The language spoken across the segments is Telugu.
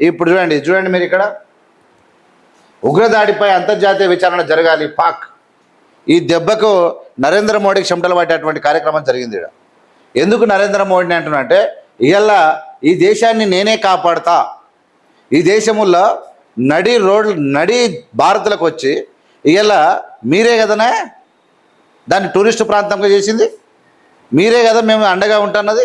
ఇప్పుడు చూడండి చూడండి మీరు ఇక్కడ. ఉగ్రదాడిపై అంతర్జాతీయ విచారణ జరగాలి పాక్. ఈ దెబ్బకు నరేంద్ర మోడీకి చెమటలు పట్టేటువంటి కార్యక్రమం జరిగింది ఇక్కడ ఎందుకు నరేంద్ర మోడీని అంటున్నంటే అంటే ఈ దేశాన్ని నేనే కాపాడుతా. ఈ దేశముల్లో నడి రోడ్ నడి భారత్లకు వచ్చి ఇవాళ మీరే కదనే దాన్ని టూరిస్ట్ ప్రాంతంగా చేసింది? మీరే కదా మేము అండగా ఉంటున్నది?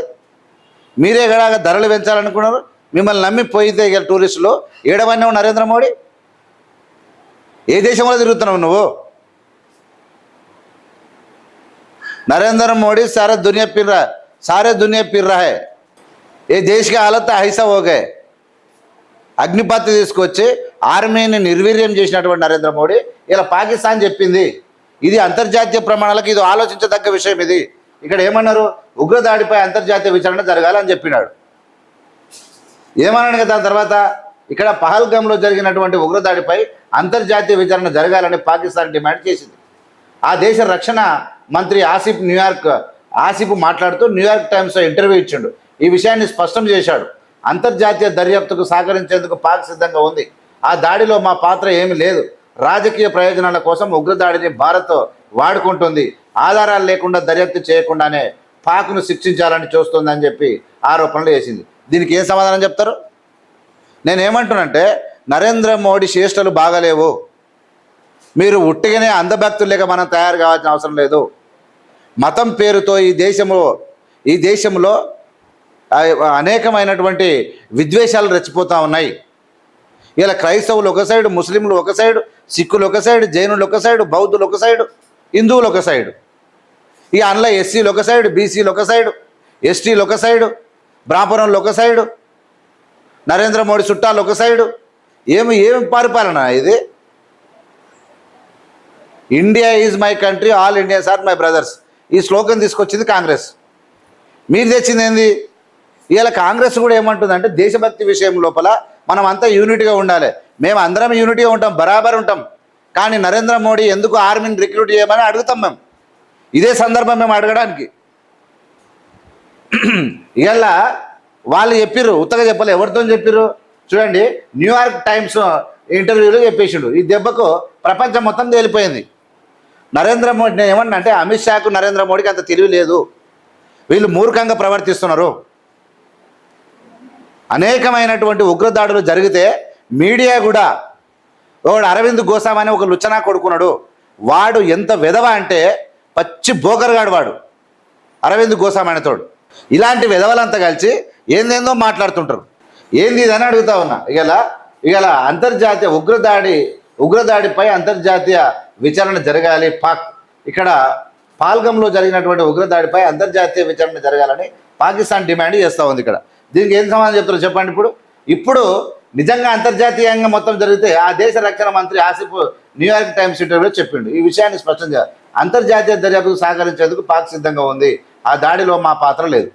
మీరే కదా ధరలు పెంచాలనుకున్నారు? మిమ్మల్ని నమ్మి పోయితే ఇక టూరిస్టులు ఏడవన్నావు నరేంద్ర మోడీ ఏ దేశంలో తిరుగుతున్నావు నువ్వు नरेंद्र मोदी सारे दुनिया फिर रहा है सारे दुनिया फिर रहा है ये देश की हालत ऐसा हो गए అగ్నిపత్తి తీసుకొచ్చి ఆర్మీని నిర్వీర్యం చేసినటువంటి నరేంద్ర మోడీ ఇలా పాకిస్తాన్ చెప్పింది ఇది అంతర్జాతీయ ప్రమాణాలకు ఇది ఆలోచించదగ్గ విషయం ఇది ఇక్కడ ఏమన్నారు ఉగ్రదాడిపై అంతర్జాతీయ విచారణ జరగాలని చెప్పినాడు ఏమన్నాడు కదా దాని తర్వాత ఇక్కడ పహల్గంలో జరిగినటువంటి ఉగ్రదాడిపై అంతర్జాతీయ విచారణ జరగాలని పాకిస్తాన్ డిమాండ్ చేసింది. ఆ దేశ రక్షణ మంత్రి ఆసిఫ్ న్యూయార్క్ ఆసిఫ్ మాట్లాడుతూ న్యూయార్క్ టైమ్స్లో ఇంటర్వ్యూ ఇచ్చిండు. ఈ విషయాన్ని స్పష్టం చేశాడు. అంతర్జాతీయ దర్యాప్తుకు సహకరించేందుకు పాక్ సిద్ధంగా ఉంది. ఆ దాడిలో మా పాత్ర ఏమీ లేదు. రాజకీయ ప్రయోజనాల కోసం ఉగ్రదాడిని భారత్ వాడుకుంటుంది. ఆధారాలు లేకుండా దర్యాప్తు చేయకుండానే పాక్ను శిక్షించాలని చూస్తుందని చెప్పి ఆరోపణలు వేసింది. దీనికి ఏం సమాధానం చెప్తారు? నేనేమంటున్నంటే నరేంద్ర మోడీ చేష్టలు బాగలేవు. మీరు ఉట్టిగానే అంధభక్తులు లేక మనం తయారు కావాల్సిన అవసరం లేదు. మతం పేరుతో ఈ దేశంలో ఈ దేశంలో అనేకమైనటువంటి విద్వేషాలు రెచ్చిపోతూ ఉన్నాయి. ఇలా క్రైస్తవులు ఒక సైడు ముస్లింలు ఒక సైడు సిక్కులు ఒక సైడు జైనులు ఒక సైడు బౌద్ధులు ఒక సైడు హిందువులు ఒక సైడు. ఇక అందులో ఎస్సీలు ఒక సైడు బీసీలు ఒక సైడు ఎస్టీలు ఒక సైడు బ్రాహ్మణులు ఒక సైడు నరేంద్ర మోడీ చుట్టాలు ఒక సైడు. ఏమి ఏమి పరిపాలన ఇది? India is my country all Indians are my brothers. ఈ శ్లోకం తీసుకొచ్చింది కాంగ్రెస్. మీరు తెచ్చింది ఏంది? ఇవాళ కాంగ్రెస్ కూడా ఏమంటుందంటే దేశభక్తి విషయం లోపల మనం అంతా యూనిట్గా ఉండాలి. మేము అందరం యూనిట్గా ఉంటాం బరాబర్ ఉంటాం. కానీ నరేంద్ర మోడీ ఎందుకు ఆర్మీని రిక్రూట్ చేయమని అడుగుతాం మేము. ఇదే సందర్భం మేము అడగడానికి. ఇలా వాళ్ళు చెప్పిర్రు ఉత్తగా చెప్పలే ఎవరితో చెప్పిర్రు? చూడండి న్యూయార్క్ టైమ్స్ ఇంటర్వ్యూలో చెప్పేసిండు. ఈ దెబ్బకు ప్రపంచం మొత్తం తేలిపోయింది. నరేంద్ర మోడీ నేను ఏమన్నా అంటే అమిత్ షాకు నరేంద్ర మోడీకి అంత తెలివి లేదు. వీళ్ళు మూర్ఖంగా ప్రవర్తిస్తున్నారు. అనేకమైనటువంటి ఉగ్రదాడులు జరిగితే మీడియా కూడా ఒకడు అరవింద్ గోసాం అని ఒక లుచనా కొడుకున్నాడు. వాడు ఎంత విధవ అంటే పచ్చి బోకర్గాడు వాడు. అరవింద్ గోసాం అనేతోడు ఇలాంటి విధవలంతా కలిసి ఏందేందో మాట్లాడుతుంటారు. ఏంది ఇదని అడుగుతా ఉన్నా. ఇగల ఇగల అంతర్జాతీయ ఉగ్రదాడి ఉగ్రదాడిపై అంతర్జాతీయ విచారణ జరగాలి పాక్. ఇక్కడ పాల్గంలో జరిగినటువంటి ఉగ్రదాడిపై అంతర్జాతీయ విచారణ జరగాలని పాకిస్తాన్ డిమాండ్ చేస్తూ ఉంది ఇక్కడ. దీనికి ఏం సమాధానం చెప్తారో చెప్పండి ఇప్పుడు. ఇప్పుడు నిజంగా అంతర్జాతీయంగా మొత్తం జరిగితే ఆ దేశ రక్షణ మంత్రి ఆసిఫ్ న్యూయార్క్ టైమ్స్ ఇంటర్వ్యూలో చెప్పిండు. ఈ విషయాన్ని స్పష్టం చేయాలి. అంతర్జాతీయ దర్యాప్తుకు సహకరించేందుకు పాక్ సిద్ధంగా ఉంది. ఆ దాడిలో మా పాత్ర లేదు.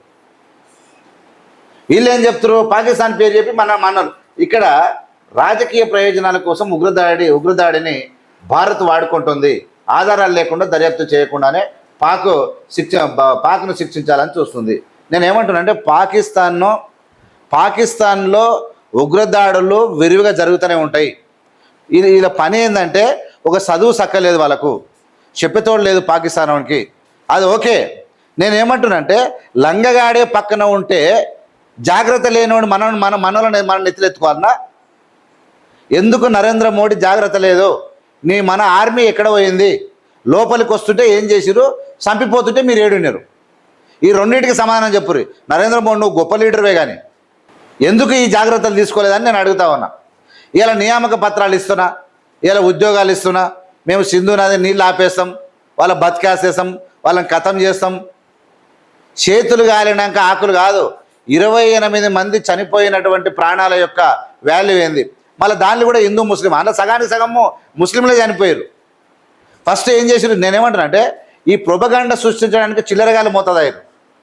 వీళ్ళు ఏం చెప్తారు పాకిస్తాన్ పేరు చెప్పి మన మనలు ఇక్కడ రాజకీయ ప్రయోజనాల కోసం ఉగ్రదాడి ఉగ్రదాడిని భారత్ వాడుకుంటుంది. ఆధారాలు లేకుండా దర్యాప్తు చేయకుండానే పాక్ శిక్ష పాక్ను శిక్షించాలని చూస్తుంది. నేను ఏమంటున్నానంటే పాకిస్తాన్ను పాకిస్తాన్లో ఉగ్రదాడులు విరివిగా జరుగుతూనే ఉంటాయి. ఇది ఇలా పని ఏంటంటే ఒక చదువు సక్కలేదు వాళ్ళకు. చెప్పేతోడు లేదు పాకిస్తాన్కి అది ఓకే. నేనేమంటున్నానంటే లంగగాడే పక్కన ఉంటే జాగ్రత్త లేనివాడు మనం మన మనలను మనం నెత్తిలెత్తుకోవాలన్నా ఎందుకు నరేంద్ర మోడీ జాగ్రత్త లేదు? నీ మన ఆర్మీ ఎక్కడ పోయింది? లోపలికి వస్తుంటే ఏం చేసిరు చంపిపోతుంటే మీరు ఏడున్నారు. ఈ రెండింటికి సమాధానం చెప్పురు నరేంద్ర మోడీ నువ్వు గొప్ప లీడర్వే కానీ ఎందుకు ఈ జాగ్రత్తలు తీసుకోలేదని నేను అడుగుతా ఉన్నా. ఇలా నియామక పత్రాలు ఇస్తున్నా ఇలా ఉద్యోగాలు ఇస్తున్నా. మేము సింధు నది నీళ్ళు ఆపేస్తాం వాళ్ళ బతికేసేస్తాం వాళ్ళని కథం చేస్తాం చేతులు కాలినాక ఆకులు కాదు. ఇరవై ఎనిమిది మంది చనిపోయినటువంటి ప్రాణాల యొక్క వాల్యూ ఏంది? మళ్ళీ దానిలో కూడా హిందూ ముస్లిం. అందులో సగానికి సగము ముస్లింలే చనిపోయారు. ఫస్ట్ ఏం చేసారు నేనేమంటాను అంటే ఈ ప్రొపగాండ సృష్టించడానికి చిల్లరగాలి మోతదారు